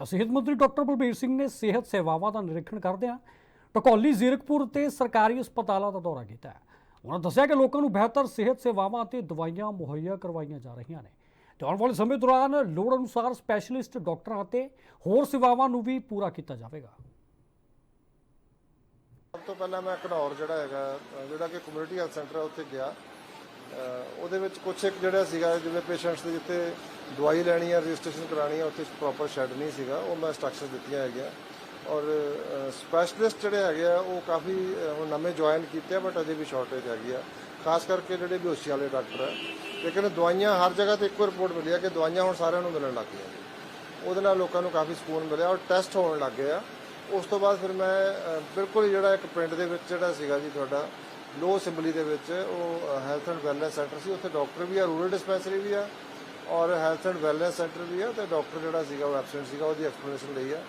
ਤਾਂ ਸਿਹਤ ਮੰਤਰੀ ਡਾਕਟਰ ਬਲਬੀਰ ਸਿੰਘ ਨੇ ਸਿਹਤ ਸੇਵਾਵਾਂ ਦਾ ਨਿਰੀਖਣ ਕਰਦਿਆਂ ਟਕੌਲੀ ਜ਼ੀਰਕਪੁਰ ਤੇ ਸਰਕਾਰੀ ਹਸਪਤਾਲਾਂ ਦਾ ਦੌਰਾ ਕੀਤਾ ਉਹਨਾਂ ਦੱਸਿਆ ਕਿ ਲੋਕਾਂ ਨੂੰ ਬਿਹਤਰ ਸਿਹਤ ਸੇਵਾਵਾਂ ਅਤੇ ਦਵਾਈਆਂ ਮੁਹੱਈਆ ਕਰਵਾਈਆਂ ਜਾ ਰਹੀਆਂ ਨੇ। ਤੇ ਆਉਣ ਵਾਲੇ ਸਮੇਂ ਦੌਰਾਨ ਲੋੜ ਅਨੁਸਾਰ ਸਪੈਸ਼ਲਿਸਟ ਡਾਕਟਰਾਂ ਅਤੇ ਹੋਰ ਸੇਵਾਵਾਂ ਨੂੰ ਵੀ ਪੂਰਾ ਕੀਤਾ ਜਾਵੇਗਾ। ਸਭ ਤੋਂ ਪਹਿਲਾਂ ਮੈਂ ਘਨੌਰ ਜਿਹੜਾ ਹੈਗਾ, ਜਿਹੜਾ ਕਿ ਕਮਿਊਨਿਟੀ ਹੈਲਥ ਸੈਂਟਰ ਹੈ, ਉੱਥੇ ਗਿਆ। ਉਹਦੇ ਵਿੱਚ ਕੁਛ ਇੱਕ ਜਿਹੜਾ ਸੀਗਾ, ਜਿਵੇਂ ਪੇਸ਼ੈਂਟਸ ਦੇ ਜਿੱਥੇ ਦਵਾਈ ਲੈਣੀ ਆ ਰਜਿਸਟ੍ਰੇਸ਼ਨ ਕਰਾਣੀ ਆ, ਉੱਥੇ ਪ੍ਰੋਪਰ ਸ਼ੈੱਡ ਨਹੀਂ ਸੀਗਾ, ਉਹ ਮੈਂ ਇੰਸਟਰਕਸ਼ਨ ਦਿੱਤੀਆਂ ਹੈਗੀਆਂ। ਔਰ ਸਪੈਸ਼ਲਿਸਟ ਜਿਹੜੇ ਹੈਗੇ ਆ, ਉਹ ਕਾਫੀ ਹੁਣ ਨਵੇਂ ਜੁਆਇਨ ਕੀਤੇ ਆ ਬਟ ਅਜੇ ਵੀ ਸ਼ਾਰਟੇਜ ਹੈਗੀ ਆ। ਖਾਸ ਕਰਕੇ ਜਿਹੜੇ ਬੇਹੋਸ਼ੀ ਵਾਲੇ ਡਾਕਟਰ ਆ। ਲੇਕਿਨ ਦਵਾਈਆਂ ਹਰ ਜਗ੍ਹਾ ਤੇ ਇੱਕੋ ਰਿਪੋਰਟ ਮਿਲੀ ਆ ਕਿ ਦਵਾਈਆਂ ਹੁਣ ਸਾਰਿਆਂ ਨੂੰ ਮਿਲਣ ਲੱਗ ਗਈਆਂ। ਉਹਦੇ ਨਾਲ ਲੋਕਾਂ ਨੂੰ ਕਾਫੀ ਸਕੂਨ ਮਿਲਿਆ ਔਰ ਟੈਸਟ ਹੋਣ ਲੱਗ ਗਏ ਆ। ਉਸ ਤੋਂ ਬਾਅਦ ਫਿਰ ਮੈਂ ਅ, ਬਿਲਕੁਲ ਹੀ ਜਿਹੜਾ ਇੱਕ ਪਿੰਡ ਦੇ ਵਿੱਚ ਜਿਹੜਾ ਸੀਗਾ ਜੀ ਤੁਹਾਡਾ ਲੋ ਸਿੰਬਲੀ ਦੇ ਵਿੱਚ ਉਹ ਹੈਲਥ ਐਂਡ ਵੈਲਨੈਸ ਸੈਂਟਰ ਸੀ ਉੱਥੇ ਡਾਕਟਰ ਵੀ ਆ ਰੂਰਲ ਡਿਸਪੈਂਸਰੀ ਵੀ ਆ ਔਰ ਹੈਲਥ ਐਂਡ ਵੈਲਨੈਸ ਸੈਂਟਰ ਵੀ ਆ ਤੇ ਡਾਕਟਰ ਜਿਹੜਾ ਸੀਗਾ ਉਹ ਐਬਸੈਂਟ ਸੀਗਾ ਉਹਦੀ ਐਕਸਪਲੇਨੇਸ਼ਨ ਲਈ ਆ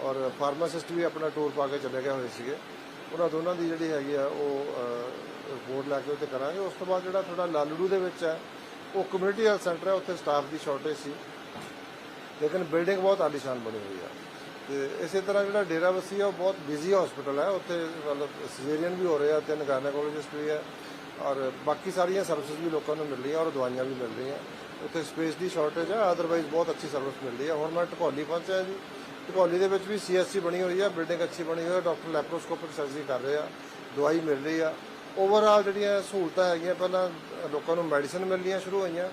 ਔਰ ਫਾਰਮਾਸਿਸਟ ਵੀ ਆਪਣਾ ਟੂਰ ਪਾ ਕੇ ਚਲੇ ਗਏ ਹੋਏ ਸੀਗੇ। ਉਹਨਾਂ ਦੋਨਾਂ ਦੀ ਜਿਹੜੀ ਹੈਗੀ ਆ ਉਹ ਰਿਪੋਰਟ ਲੈ ਕੇ ਉੱਤੇ ਕਰਾਂਗੇ। ਉਸ ਤੋਂ ਬਾਅਦ ਜਿਹੜਾ ਤੁਹਾਡਾ ਲਾਲੜੂ ਦੇ ਵਿੱਚ ਹੈ ਉਹ ਕਮਿਊਨਿਟੀ ਹੈਲਥ ਸੈਂਟਰ ਹੈ ਉੱਥੇ ਸਟਾਫ ਦੀ ਸ਼ਾਰਟੇਜ ਸੀ। ਲੇਕਿਨ ਬਿਲਡਿੰਗ ਬਹੁਤ ਆਲੀਸ਼ਾਨ ਬਣੀ ਹੋਈ ਆ। ਤੇ ਇਸੇ ਤਰ੍ਹਾਂ ਜਿਹੜਾ ਡੇਰਾ ਬੱਸੀ ਆ, ਉਹ ਬਹੁਤ ਬਿਜ਼ੀ ਹਸਪੀਟਲ ਹੈ। ਉੱਥੇ ਮਤਲਬ ਸਿਜ਼ੇਰੀਅਨ ਵੀ ਹੋ ਰਹੇ ਆ, ਤਿੰਨ ਗਾਇਨੋਕੋਲੋਜਿਸਟ ਵੀ ਹੈ ਔਰ ਬਾਕੀ ਸਾਰੀਆਂ ਸਰਵਿਸਿਜ਼ ਵੀ ਲੋਕਾਂ ਨੂੰ ਮਿਲ ਰਹੀਆਂ ਔਰ ਦਵਾਈਆਂ ਵੀ ਮਿਲ ਰਹੀਆਂ। ਉੱਥੇ ਸਪੇਸ ਦੀ ਸ਼ਾਰਟੇਜ ਹੈ ਅਦਰਵਾਈਜ਼ ਬਹੁਤ ਅੱਛੀ ਸਰਵਿਸ ਮਿਲ ਰਹੀ ਹੈ ਹੁਣ ਮੈਂ ਢਕੌਲੀ ਪਹੁੰਚਿਆ ਜੀ। ਢਕੌਲੀ ਦੇ ਵਿੱਚ ਵੀ ਸੀਐਸਸੀ ਬਣੀ ਹੋਈ ਹੈ ਬਿਲਡਿੰਗ ਅੱਛੀ ਬਣੀ ਹੋਈ ਹੈ ਡਾਕਟਰ ਲੈਪਰੋਸਕੋਪਿਕ ਸਰਜਰੀ ਕਰ ਰਹੇ ਆ, ਦਵਾਈ ਮਿਲ ਰਹੀ ਆ। ਓਵਰਆਲ ਜਿਹੜੀਆਂ ਸਹੂਲਤਾਂ ਹੈਗੀਆਂ, ਪਹਿਲਾਂ ਲੋਕਾਂ ਨੂੰ ਮੈਡੀਸਨ ਮਿਲਣੀਆਂ ਸ਼ੁਰੂ ਹੋਈਆਂ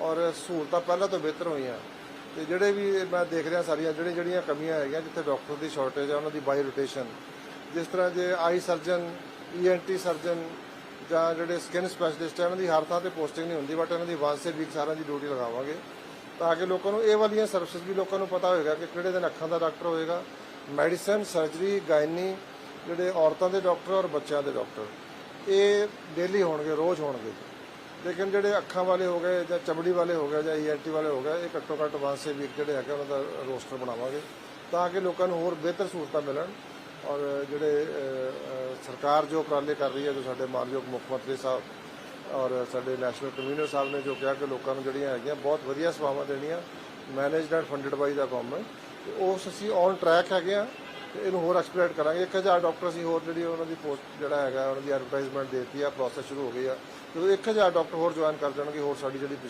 ਔਰ ਸਹੂਲਤਾਂ ਪਹਿਲਾਂ ਤੋਂ ਬਿਹਤਰ ਹੋਈਆਂ। ਤੇ ਜਿਹੜੇ ਵੀ ਮੈਂ ਦੇਖ ਰਿਹਾ ਸਾਰੀਆਂ ਜਿਹੜੀਆਂ ਜਿਹੜੀਆਂ ਕਮੀਆਂ ਹੈਗੀਆਂ, ਜਿੱਥੇ ਡਾਕਟਰ ਦੀ ਸ਼ਾਰਟੇਜ ਹੈ ਉਹਨਾਂ ਦੀ ਬਾਈ ਰੋਟੇਸ਼ਨ ਜਿਸ ਤਰ੍ਹਾਂ ਜੇ ਆਈ ਸਰਜਨ ਈਐਨਟੀ ਸਰਜਨ ਜਾਂ ਜਿਹੜੇ ਸਕਿਨ ਸਪੈਸ਼ਲਿਸਟ ਹੈ ਉਹਨਾਂ ਦੀ ਹਰ ਥਾਂ ਤੇ ਪੋਸਟਿੰਗ ਨਹੀਂ ਹੁੰਦੀ ਬਟ ਇਹਨਾਂ ਦੀ ਵਾਂਸ ਸੇ ਵੀਕ ਸਾਰਿਆਂ ਦੀ ਡਿਊਟੀ ਲਗਾਵਾਂਗੇ। ਤਾਂ ਕਿ ਲੋਕਾਂ ਨੂੰ ਇਹ ਵਾਲੀਆਂ ਸਰਵਿਸਿਜ਼ ਵੀ ਲੋਕਾਂ ਨੂੰ ਪਤਾ ਹੋਏਗਾ ਕਿ ਕਿਹੜੇ ਦਿਨ ਅੱਖਾਂ ਦਾ ਡਾਕਟਰ ਹੋਏਗਾ। ਮੈਡੀਸਨ ਸਰਜਰੀ ਗਾਇਨੀ ਜਿਹੜੇ ਔਰਤਾਂ ਦੇ ਡਾਕਟਰ ਔਰ ਬੱਚਿਆਂ ਦੇ ਡਾਕਟਰ ਇਹ ਡੇਲੀ ਹੋਣਗੇ, ਰੋਜ਼ ਹੋਣਗੇ। ਲੇਕਿਨ ਜਿਹੜੇ ਅੱਖਾਂ ਵਾਲੇ ਹੋ ਗਏ ਜਾਂ ਚਮੜੀ ਵਾਲੇ ਹੋ ਗਏ ਜਾਂ ਈਐਨਟੀ ਵਾਲੇ ਹੋ ਗਏ, ਇਹ ਘੱਟੋ ਘੱਟ ਵਾਂਸ ਵਾਂਸੇ ਵੀਕ ਜਿਹੜੇ ਹੈਗੇ ਉਹਨਾਂ ਦਾ ਰੋਸਟਰ ਬਣਾਵਾਂਗੇ ਤਾਂ ਕਿ ਲੋਕਾਂ ਨੂੰ ਹੋਰ ਬਿਹਤਰ ਸਹੂਲਤਾਂ ਮਿਲਣ ਔਰ ਜਿਹੜੇ ਸਰਕਾਰ ਜੋ ਉਪਰਾਲੇ ਕਰ ਰਹੀ ਹੈ, ਜੋ ਸਾਡੇ ਮਾਨਯੋਗ ਮੁੱਖ ਮੰਤਰੀ ਸਾਹਿਬ ਔਰ ਸਾਡੇ ਨੈਸ਼ਨਲ ਕਨਵੀਨਰ ਸਾਹਿਬ ਨੇ ਜੋ ਕਿਹਾ ਕਿ ਲੋਕਾਂ ਨੂੰ ਜਿਹੜੀਆਂ ਹੈਗੀਆਂ ਬਹੁਤ ਵਧੀਆ ਸੇਵਾਵਾਂ ਦੇਣੀਆਂ managed and funded by the government ਤੇ ਉਸ ਅਸੀਂ ਔਨ ਟਰੈਕ ਹੈਗੇ ਆ ਤੇ ਇਹਨੂੰ ਹੋਰ ਐਕਸਪਲੋਰੇਟ ਕਰਾਂਗੇ। 1000 ਡਾਕਟਰ ਅਸੀਂ ਹੋਰ ਜਿਹੜੀ ਉਹਨਾਂ ਦੀ ਪੋਸਟ ਜਿਹੜਾ ਹੈਗਾ, ਉਹਨਾਂ ਦੀ ਐਡਵਰਟਾਈਜ਼ਮੈਂਟ ਦੇਤੀ ਆ ਪ੍ਰੋਸੈਸ ਸ਼ੁਰੂ ਹੋ ਗਈ ਆ। ਜਦੋਂ 1000 ਡਾਕਟਰ ਹੋਰ ਜੁਆਇਨ ਕਰ ਜਾਣਗੇ, ਹੋਰ ਸਾਡੀ ਜਿਹੜੀ